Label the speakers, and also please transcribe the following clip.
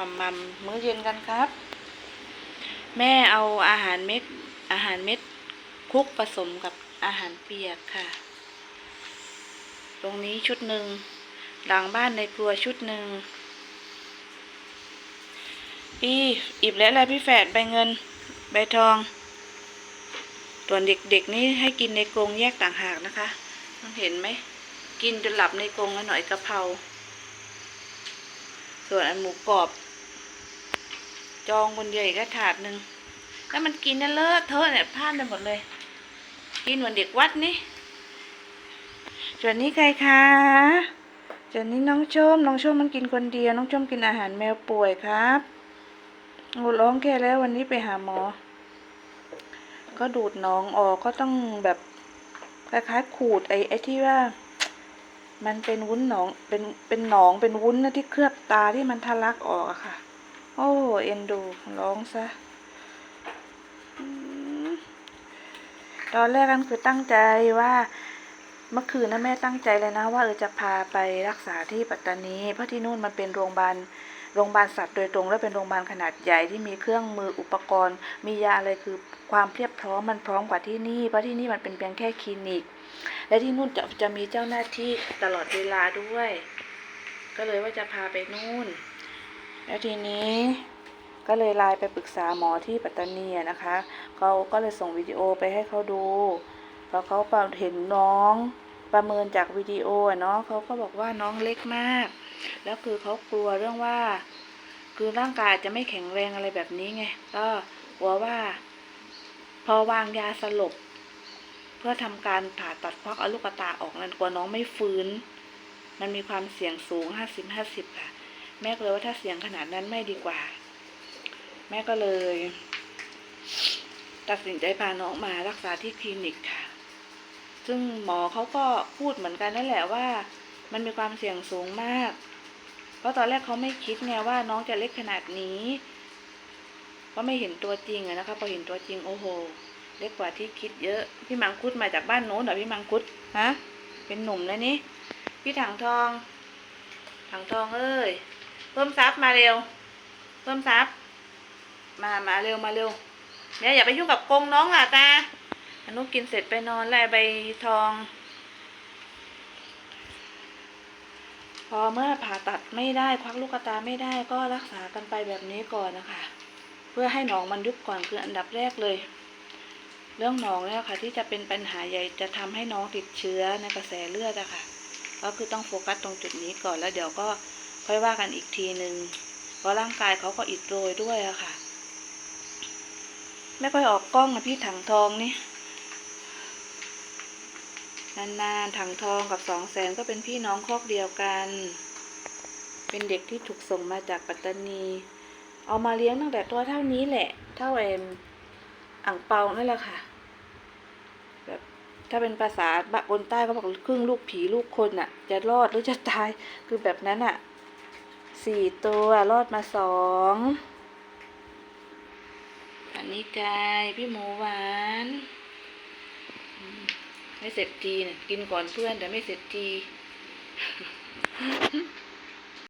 Speaker 1: มัมมัมมื้อเย็นกันครับ แม่เอาอาหารเม็ด อาหารเม็ดคลุกผสมกับอาหารเปียกค่ะ ตรงนี้ชุดหนึ่งหลังบ้านในครัวชุดหนึ่งพี่อิบและอะไรพี่แฝดใบเงิน ใบทอง ส่วนเด็กๆนี่ให้กินในกรงแยกต่างหากนะคะต้องเห็นไหมกินจนหลับในกรงแล้วหน่อยกะเพราส่วนอันหมูกรอบ จองคนเดียวอีกก็ถาดหนึ่งแล้วมันกินเนี่ยเลอะเทอะเนี่ยพลาดไปหมดเลย กินเหมือนเด็กวัดนี่ส่วนนี้ใครคะส่วนนี้น้องชมน้องชมมันกินคนเดียว น้องชมกินอาหารแมวป่วยครับโอ้ร้องแค่แล้ววันนี้ไปหาหมอ ก็ดูดน้องออกก็ต้องแบบคล้ายๆขูดไอ้ไอ้ที่ว่า มันเป็นวุ้นหนองเป็นเป็นหนองเป็นวุ้นนะที่เคลือบตาที่มันทะลักออกอะค่ะ โอ้ เอ็นดูร้องซะตอนแรกกันคือตั้งใจว่าเมื่อคืนนะแม่ตั้งใจเลยนะ ว่าเออจะพาไปรักษาที่ปัตตานีเพราะที่นู่นมันเป็นโรงพยาบาลโรงพยาบาลสัตว์โดยตรงและเป็นโรงพยาบาลขนาดใหญ่ที่มีเครื่องมืออุปกรณ์ มียาอะไรคือความเพียบพร้อมมันพร้อมกว่าที่นี่เพราะที่นี่มันเป็นเพียงแค่คลินิก และที่นู่นจะจะมีเจ้าหน้าที่ตลอดเวลาด้วย ก็เลยว่าจะพาไปนู่น แล้วทีนี้ก็เลยไลน์ไปปรึกษาหมอที่ปัตตานีนะคะเขาก็เลยส่งวิดีโอไปให้เขาดูพอเขาเห็นน้องประเมินจากวิดีโอเนาะเขาก็บอกว่าน้องเล็กมาก แล้วคือเขากลัวเรื่องว่า คือร่างกายจะไม่แข็งแรงอะไรแบบนี้ไงก็กลัวว่า พอวางยาสลบ เพื่อทำการผ่าตัดควักเอาลูกตาออกนั้นกลัวน้องไม่ฟื้น มันมีความเสี่ยงสูงห้าสิบห้าสิบค่ะ แม่ก็เลยว่าถ้าเสียงขนาดนั้นไม่ดีกว่า แม่ก็เลย ตัดสินใจพาน้องมารักษาที่คลินิกค่ะ ซึ่งหมอเขาก็พูดเหมือนกันนั่นแหละว่า มันมีความเสี่ยงสูงมาก เพราะตอนแรกเขาไม่คิดไงว่าน้องจะเล็กขนาดนี้เพราะไม่เห็นตัวจริงอะนะคะพอเห็นตัวจริงโอ้โหเล็กกว่าที่คิดเยอะ พี่มังคุดมาจากบ้านโน้นเหรอพี่มังคุดฮะ เป็นหนุ่มแล้วนี่ พี่ถังทอง ถังทองเอ้ย เพิ่มซับมาเร็ว เพิ่มซับมามาเร็วมาเร็วเนี่ยอย่าไปยุ่งกับกรงน้องล่ะตาอนุกินเสร็จไปนอนไล่ใบทอง พอเมื่อผ่าตัดไม่ได้ควักลูกตาไม่ได้ก็รักษากันไปแบบนี้ก่อนนะคะ เพื่อให้หนองมันยุบก่อนคืออันดับแรกเลย เรื่องหนองเนี่ยค่ะ ที่จะเป็นปัญหาใหญ่จะทำให้น้องติดเชื้อในกระแสเลือดอะค่ะ ก็คือต้องโฟกัสตรงจุดนี้ก่อนแล้วเดี๋ยวก็ ค่อยว่ากันอีกทีหนึ่งเพราะร่างกายเขาก็อิดโรยด้วยอะค่ะ ไม่ค่อยออกกล้องนะพี่ถังทองนี่นานๆถังทองกับสองแสนก็เป็นพี่น้องครอบเดียวกัน เป็นเด็กที่ถูกส่งมาจากปัตตานี เอามาเลี้ยงตั้งแต่ตัวเท่านี้แหละ เท่าเอ็มอ่างเปานั่นแหละค่ะ แบบถ้าเป็นภาษาบะบนใต้เขาบอกครึ่งลูกผีลูกคนอะจะรอดหรือจะตายคือแบบนั้นอะ สี่ตัวรอดมาสองอันนี้กายพี่หมูหวานไม่เสร็จทีนะกินก่อนเพื่อนแต่ไม่เสร็จที